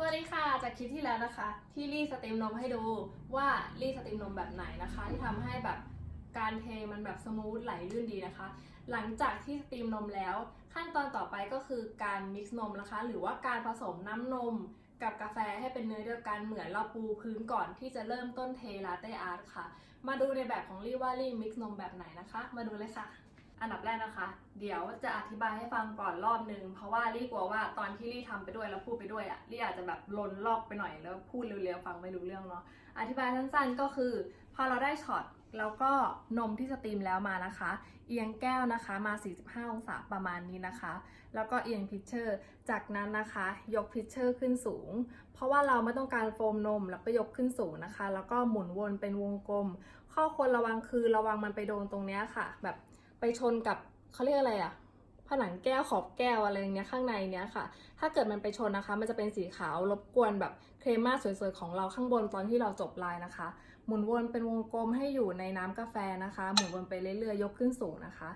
สวัสดีค่ะ จากคลิปที่แล้วนะคะ ที่รีดสตรีมนมให้ดูว่ารีดสตรีมนมแบบไหนนะคะ ที่ทำให้แบบการเทมันแบบสมูทไหลลื่นดีนะคะ หลังจากที่สตรีมนมแล้ว ขั้นตอนต่อไปก็คือการมิกซ์นมนะคะ หรือว่าการผสมน้ำนมกับกาแฟให้เป็นเนื้อเดียวกันเหมือนเราปูพื้นก่อนที่จะเริ่มต้นเทลาเต้อาร์ตค่ะ มาดูในแบบของรีว่ารีมิกซ์นมแบบไหนนะคะ มาดูเลยค่ะ อันดับแรกนะคะ เดี๋ยวจะอธิบายให้ฟังก่อนรอบนึง เพราะว่าลี่กลัวว่าตอนที่ลี่ทำไปด้วยแล้วพูดไปด้วยอะ่ะลี่อาจจะแบบลนลอกไปหน่อยแล้วพูดเร็วๆฟังไม่รู้เรื่องเนาะ อธิบายสั้นๆก็คือพอเราได้ช็อตแล้วก็นมที่สตรีมแล้วมานะคะ เอียงแก้วนะคะมา 45 องศาประมาณนี้นะคะ แล้วก็เอียงพิชเชอร์ จากนั้นนะคะ ยกพิชเชอร์ขึ้นสูง เพราะว่าเราไม่ต้องการโฟมนมแล้วก็ยกขึ้นสูงนะคะ แล้วก็หมุนวนเป็นวงกลม ข้อควรระวังคือระวังมันไปโดนตรงเนี้ยค่ะ แบบ ไปชนกับเขาเรียกอะไรอะผนังแก้วขอบแก้วอะไรอย่างเงี้ยข้างในเนี้ยค่ะ ถ้าเกิดมันไปชนนะคะ มันจะเป็นสีขาวรบกวนแบบเครม่าสวยๆของเราข้างบนตอนที่เราจบลายนะคะ หมุนวนเป็นวงกลมให้อยู่ในน้ำกาแฟนะคะ หมุนวนไปเรื่อยๆยกขึ้นสูงนะคะ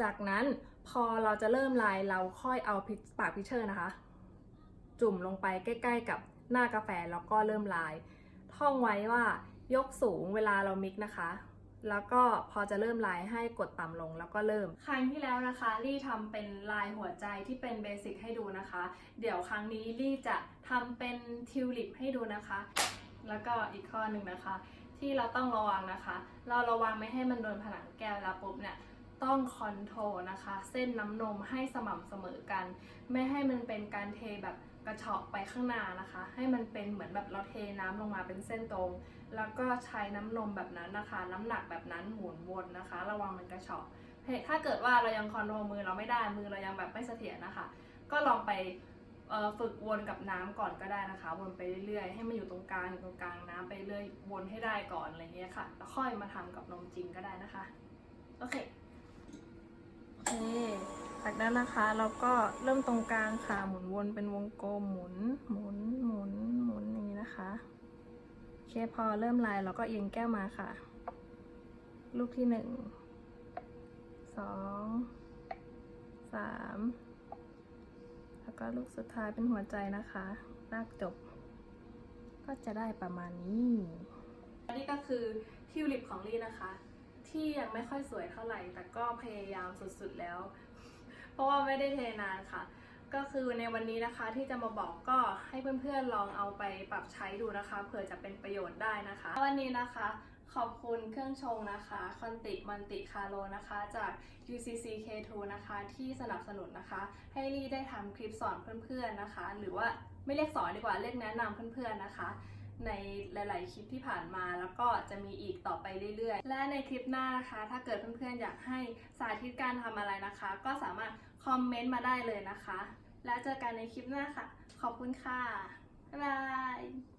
จากนั้นพอเราจะเริ่มลายเราค่อยเอาปากพิเชอร์นะคะ จุ่มลงไปใกล้ ๆ กับหน้ากาแฟแล้วก็เริ่มลาย ท่องไว้ว่ายกสูงเวลาเรามิกนะคะ แล้วก็พอจะเริ่มลายให้กดต่ำลงแล้วก็เริ่ม ครั้งที่แล้วนะคะลี่ทำเป็นลายหัวใจที่เป็นเบสิกให้ดูนะคะ เดี๋ยวครั้งนี้ลี่จะทำเป็นทิวลิปให้ดูนะคะ แล้วก็อีกข้อหนึ่งนะคะ ที่เราต้องระวังนะคะ เราระวังไม่ให้มันโดนผนังแก้วแล้วปุ๊บเนี่ยต้องคอนโทรลนะคะ เส้นน้ำนมให้สม่ำเสมอกัน ไม่ให้มันเป็นการเทแบบ กระเฉาะไปข้างหน้านะคะ ให้มันเป็นเหมือนแบบเราเทน้ำลงมาเป็นเส้นตรง แล้วก็ใช้น้ำนมแบบนั้นนะคะ น้ำหนักแบบนั้นหมุนวนนะคะ ระวังมันกระเฉาะถ้าเกิดว่าเรายังคอนโทรลมือเราไม่ได้มือเรายังแบบไม่เสถียรนะคะ ก็ลองไปฝึกวนกับน้ำก่อนก็ได้นะคะ วนไปเรื่อยๆ ให้มันอยู่ตรงกลางอยู่ตรงกลางน้ำไปเรื่อยวนให้ได้ก่อนอะไรเงี้ยค่ะ แล้วค่อยมาทำกับนมจริงก็ได้นะคะ โอเค จากนั้นนะคะเราก็เริ่มตรงกลางค่ะหมุนวนเป็นวงกลมหมุนหมุนหมุนหมุนอย่างนี้นะคะโอเคพอเริ่มลายเราก็เอียงแก้วมาค่ะ ลูกที่หนึ่งสองสามแล้วก็ลูกสุดท้ายเป็นหัวใจนะคะลากจบ ก็จะได้ประมาณนี้อันนี้ก็คือทิวลิปของลี่นะคะ ที่ยังไม่ค่อยสวยเท่าไหร่ แต่ก็พยายามสุดๆแล้ว เพราะว่าไม่ได้เทนานค่ะ ก็คือในวันนี้นะคะที่จะมาบอกก็ให้เพื่อนๆลองเอาไปปรับใช้ดูนะคะเผื่อจะเป็นประโยชน์ได้นะคะ วันนี้นะคะขอบคุณเครื่องชงนะคะคอนติมันติคาโลนะคะ จาก UCC K2 นะคะที่สนับสนุนนะคะ ให้ลี่ได้ทำคลิปสอนเพื่อนๆนะคะ หรือว่าไม่เรียกสอนดีกว่าเรียกแนะนำเพื่อนๆนะคะ ในหลาย ๆ คลิปที่ผ่านมา แล้วก็จะมีอีกต่อไปเรื่อย ๆ และในคลิปหน้านะคะ ถ้าเกิดเพื่อน ๆ อยากให้สาธิตการทำอะไรนะคะ ก็สามารถคอมเมนต์มาได้เลยนะคะ แล้วเจอกันในคลิปหน้าค่ะ ขอบคุณค่ะ บ๊ายบาย